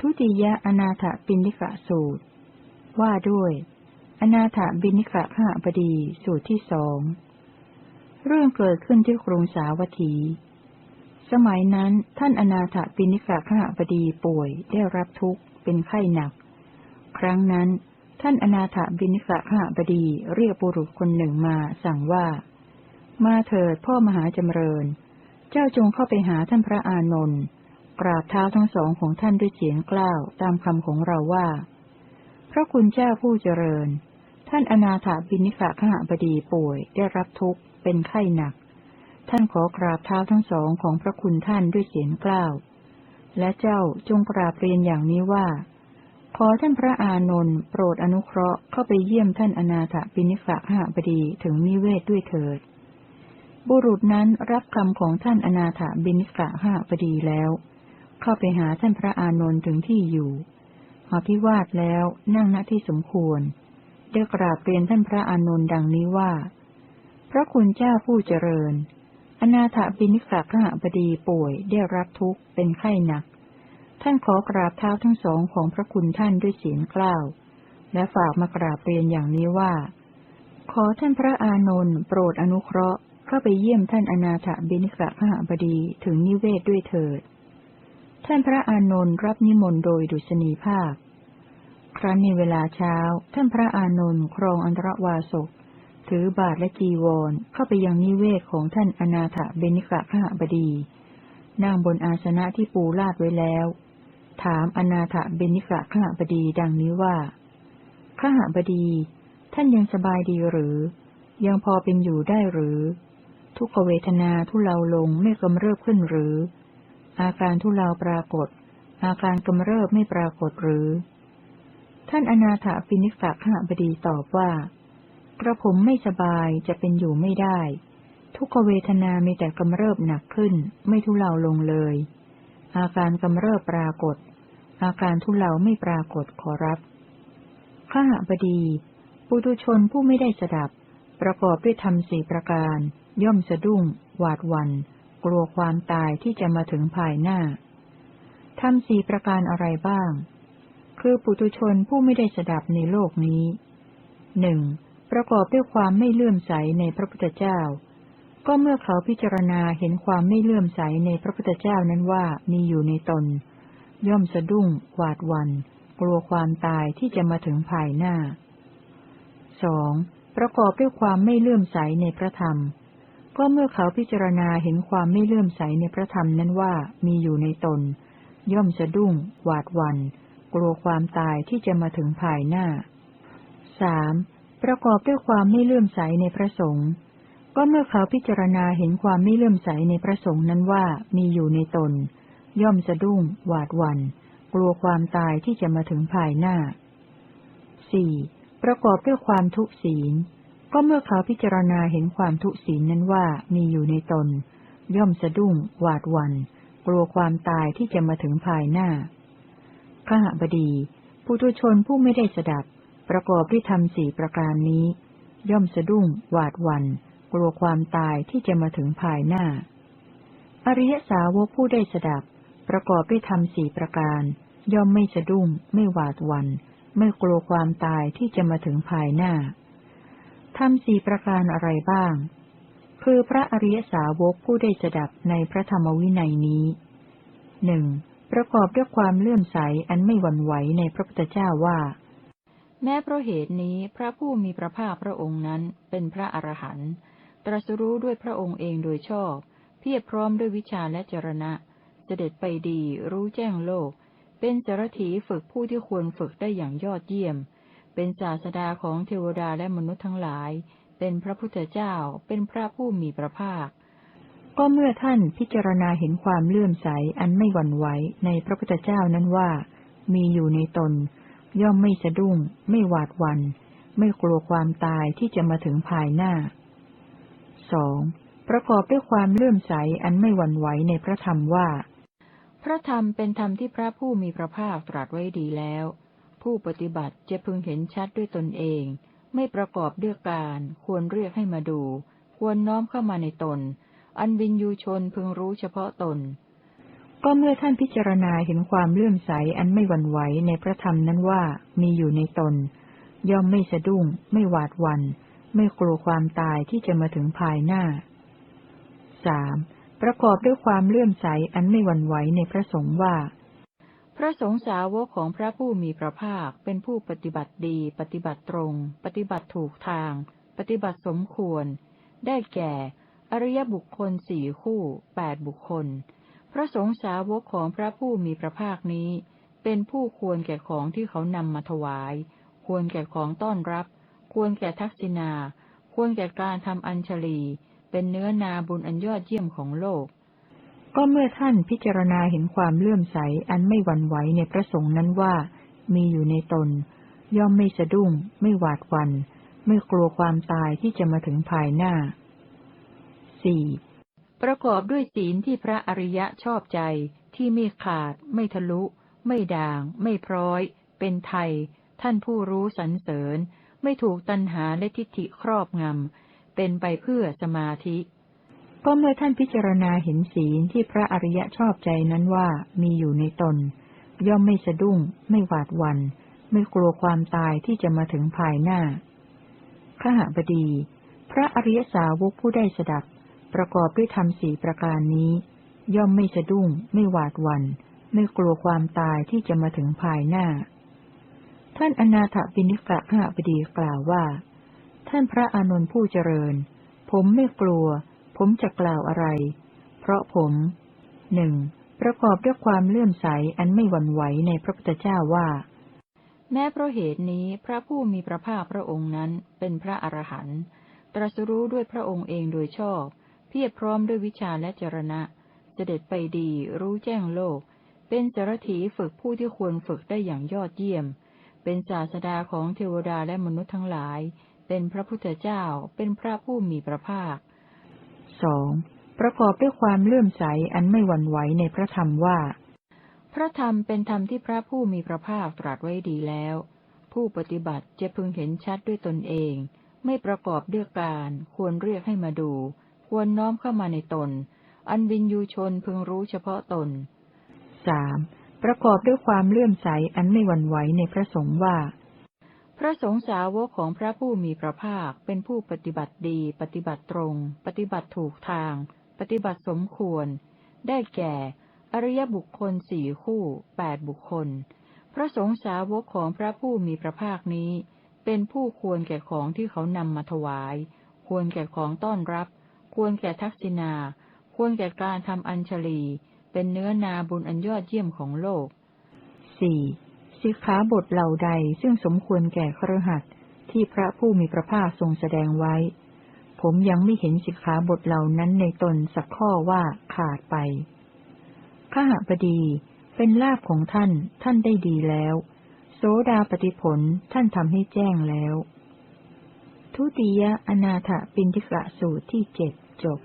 ทุติยอนาถปิณิกะสูตร ว่าด้วย อนาถบิณิกะข้าบดีสูตรที่สองเรื่องเกิดขึ้นที่กรุงสาวัตถี สมัยนั้นท่านอนาถปิณิกะข้าบดีป่วยได้รับทุกข์เป็นไข้หนัก ครั้งนั้น ท่านอนาถบิณิกะข้าบดีเรียกบุรุษคนหนึ่งมาสั่งว่า มาเถิดพ่อมหาจำเริญ เจ้าจงเข้าไปหาท่านพระอานนท์ กราบเท้าทั้งสองของท่านด้วยเสียงกล้าวตามคำของเราว่า พระคุณเจ้าผู้เจริญ ท่านอนาถาบินิกะขหบดีป่วยได้รับทุกข์เป็นไข้หนัก ท่านขอกราบเท้าทั้งสองของพระคุณท่านด้วยเสียงกล้าว และเจ้าจงกราบเรียนอย่างนี้ว่า ขอท่านพระอานนท์โปรดอนุเคราะห์เข้าไปเยี่ยมท่านอนาถบินิกะขหบดีถึงนิเวศด้วยเถิดบุรุษนั้นรับคำของท่านอนาถบินิกะขหบดีแล้ว เข้าไปหาท่านพระอานนท์ถึงที่อยู่อภิวาทแล้วนั่งณที่สมควรได้กราบเรียนท่านพระอานนท์ดังนี้ว่า พระคุณเจ้าผู้เจริญ อนาถบิณิกะขหบดีป่วยได้รับทุกข์เป็นไข้หนัก ท่านขอกราบเท้าทั้งสองของพระคุณท่านด้วยเสียงกล้าว และฝากมากราบเรียนอย่างนี้ว่า ขอท่านพระอานนท์โปรดอนุเคราะห์เข้าไปเยี่ยมท่านอนาถบิณิกะขหบดีถึงนิเวศด้วยเถิด ท่านพระอานนท์รับนิมนต์โดยดุษณีภาพครั้นในเวลาเช้า ท่านพระอานนท์ครองอันตรวาสก ถือบาทและจีวรเข้าไปยังนิเวศของท่านอนาถเบนิกะขหบดี นั่งบนอาสนะที่ปูลาดไว้แล้ว ถามอนาถเบนิกะขหบดีดังนี้ว่าขหบดี ท่านยังสบายดีหรือ ยังพอเป็นอยู่ได้หรือ ทุกขเวทนาทุเลาลงไม่กำเริบขึ้นหรือ อาการทุเลาปรากฏ อาการกำเริบไม่ปรากฏหรือ ท่านอนาถปิณิกะขบดีตอบว่า กระผมไม่สบายจะเป็นอยู่ไม่ได้ ทุกเวทนามีแต่กำเริบหนักขึ้น ไม่ทุเลาลงเลย อาการกำเริบปรากฏ อาการทุเลาไม่ปรากฏขอรับข้าบดีปุตุชนผู้ไม่ได้สดับ ประกอบด้วยธรรมสี่ประการ ย่อมสะดุ้ง หวาดวัน กลัวความตายที่จะมาถึงภายหน้าทำสี่ประการอะไรบ้าง คือปุตุชนผู้ไม่ได้สดับในโลกนี้หนึ่งประกอบด้วยความไม่เลื่อมใสในพระพุทธเจ้า ก็เมื่อเขาพิจารณาเห็นความไม่เลื่อมใสในพระพุทธเจ้านั้นว่ามีอยู่ในตน ย่อมสะดุ้งหวาดวัน กลัวความตายที่จะมาถึงภายหน้าสองประกอบด้วยความไม่เลื่อมใสในพระธรรม ก็เมื่อเขาพิจารณาเห็นความไม่เลื่อมใสในพระธรรมนั้นว่ามีอยู่ในตน ย่อมสะดุ้ง หวาดวัน กลัวความตายที่จะมาถึงภายหน้าสามประกอบด้วยความไม่เลื่อมใสในพระสงฆ์ก็เมื่อเขาพิจารณาเห็นความไม่เลื่อมใสในพระสงฆ์นั้นว่ามีอยู่ในตน ย่อมสะดุ้ง หวาดวัน กลัวความตายที่จะมาถึงภายหน้าสี่ประกอบด้วยความทุศีล ก็เมื่อเขาพิจารณาเห็นความทุศีลนั้นว่ามีอยู่ในตน ย่อมสะดุ้ง หวาดวัน กลัวความตายที่จะมาถึงภายหน้าขหบดีผู้ทุชนผู้ไม่ได้สดับ ประกอบด้วยธรรมสี่ประการนี้ ย่อมสะดุ้ง หวาดวัน กลัวความตายที่จะมาถึงภายหน้า อริยสาวกผู้ได้สดับ ประกอบด้วยธรรมสี่ประการ ย่อมไม่สะดุ้ง ไม่หวาดวัน ไม่กลัวความตายที่จะมาถึงภายหน้า ทำสี่ประการอะไรบ้าง คือพระอริยสาวกผู้ได้สดับในพระธรรมวินัยนี้หนึ่งประกอบด้วยความเลื่อมใสอันไม่หวั่นไหวในพระพุทธเจ้าว่า แม้เพราะเหตุนี้พระผู้มีพระภาคพระองค์นั้นเป็นพระอรหันต์ตรัสรู้ด้วยพระองค์เองโดยชอบ เพียรพร้อมด้วยวิชาและจรณะ เสด็จไปดี รู้แจ้งโลก เป็นสารถีฝึกผู้ที่ควรฝึกได้อย่างยอดเยี่ยม เป็นศาสดาของเทวดาและมนุษย์ทั้งหลาย เป็นพระพุทธเจ้า เป็นพระผู้มีพระภาค ก็เมื่อท่านพิจารณาเห็นความเลื่อมใสอันไม่หวั่นไหวในพระพุทธเจ้านั้นว่า มีอยู่ในตน ย่อมไม่สะดุ้ง ไม่หวาดวัน ไม่กลัวความตายที่จะมาถึงภายหน้าสองประกอบด้วยความเลื่อมใสอันไม่หวั่นไหวในพระธรรมว่า พระธรรมเป็นธรรมที่พระผู้มีพระภาคตรัสไว้ดีแล้ว ผู้ปฏิบัติจะพึงเห็นชัดด้วยตนเอง ไม่ประกอบด้วยการ ควรเรียกให้มาดู ควรน้อมเข้ามาในตน อันวินยูชนพึงรู้เฉพาะตน ก็เมื่อท่านพิจารณาเห็นความเลื่อมใสอันไม่หวั่นไหวในพระธรรมนั้นว่ามีอยู่ในตน ย่อมไม่สะดุ้ง ไม่หวาดวัน ไม่กลัวความตายที่จะมาถึงภายหน้าสามประกอบด้วยความเลื่อมใสอันไม่หวั่นไหวในพระสงฆ์ว่า ระสงฆ์สาวกของพระผู้มีพระภาคเป็นผู้ปฏิบัติดี ปฏิบัติตรง ปฏิบัติถูกทาง ปฏิบัติสมควร ได้แก่ อริยบุคคลสี่คู่แปดบุคคล พระสงฆ์สาวกของพระผู้มีพระภาคนี้ เป็นผู้ควรแก่ของที่เขานำมาถวาย ควรแก่ของต้อนรับ ควรแก่ทักษิณา ควรแก่การทำอัญชลี เป็นเนื้อนาบุญอันยอดเยี่ยมของโลก ก็เมื่อท่านพิจารณาเห็นความเลื่อมใสอันไม่หวั่นไหวในพระสงฆ์นั้นว่า มีอยู่ในตน ย่อมไม่สะดุ้ง ไม่หวาดวัน่นไม่กลัวความตายที่จะมาถึงภายหน้าสี่ประกอบด้วยศีลที่พระอริยะชอบใจ ที่ไม่ขาด ไม่ทะลุ ไม่ด่าง ไม่พร้อย เป็นไทย ท่านผู้รู้สรรเสริญ ไม่ถูกตัณหาและทิฏฐิครอบงำ เป็นไปเพื่อสมาธิ ก็เมื่อท่านพิจารณาเห็นศีลที่พระอริยะชอบใจนั้นว่ามีอยู่ในตน ย่อมไม่สะดุ้ง ไม่หวาดวัน ไม่กลัวความตายที่จะมาถึงภายหน้าขหบดี พระอริยสาวกผู้ได้สดับ ประกอบด้วยธรรมสี่ประการนี้ ย่อมไม่สะดุ้ง ไม่หวาดวัน ไม่กลัวความตายที่จะมาถึงภายหน้า ท่านอนาถบิณิกะขหบดีกล่าวว่า ท่านพระอานนท์ผู้เจริญ ผมไม่กลัว ผมจะกล่าวอะไร เพราะผมหนึ่งประกอบด้วยความเลื่อมใสอันไม่หวั่นไหวในพระพุทธเจ้าว่า แม้เพราะเหตุนี้พระผู้มีพระภาคพระองค์นั้นเป็นพระอรหันต์ตรัสรู้ด้วยพระองค์เองโดยชอบ เพียรพร้อมด้วยวิชาและจรณะ เสด็จไปดีรู้แจ้งโลก เป็นสารถีฝึกผู้ที่ควรฝึกได้อย่างยอดเยี่ยม เป็นศาสดาของเทวดาและมนุษย์ทั้งหลาย เป็นพระพุทธเจ้า เป็นพระผู้มีพระภาค สองประกอบด้วยความเลื่อมใสอันไม่หวั่นไหวในพระธรรมว่า พระธรรมเป็นธรรมที่พระผู้มีพระภาคตรัสไว้ดีแล้ว ผู้ปฏิบัติจะพึงเห็นชัดด้วยตนเอง ไม่ประกอบด้วยการ ควรเรียกให้มาดู ควรน้อมเข้ามาในตน อันวินยูชนพึงรู้เฉพาะตนสประกอบด้วยความเลื่อมใสอันไม่หวั่นไหวในพระสงฆ์ว่า พระสงฆ์สาวกของพระผู้มีพระภาคเป็นผู้ปฏิบัติดี ปฏิบัติตรง ปฏิบัติถูกทาง ปฏิบัติสมควร ได้แก่ อริยบุคคลสี่คู่แปดบุคคล พระสงฆ์สาวกของพระผู้มีพระภาคนี้ เป็นผู้ควรแก่ของที่เขานำมาถวาย ควรแก่ของต้อนรับ ควรแก่ทักษิณา ควรแก่การทำอัญชลี เป็นเนื้อนาบุญอันยอดเยี่ยมของโลกสี่ สิกขาบทเหล่าใดซึ่งสมควรแก่ครหัสที่พระผู้มีพระภาคทรงแสดงไว้ ผมยังไม่เห็นสิกขาบทเหล่านั้นในตนสักข้อว่าขาดไปข้าหบดีเป็นลาภของท่านท่านได้ดีแล้ว โสดาปฏิผลท่านทำให้แจ้งแล้ว ทุติยอนาถปินทิกะสูตรที่เจ็ดจบ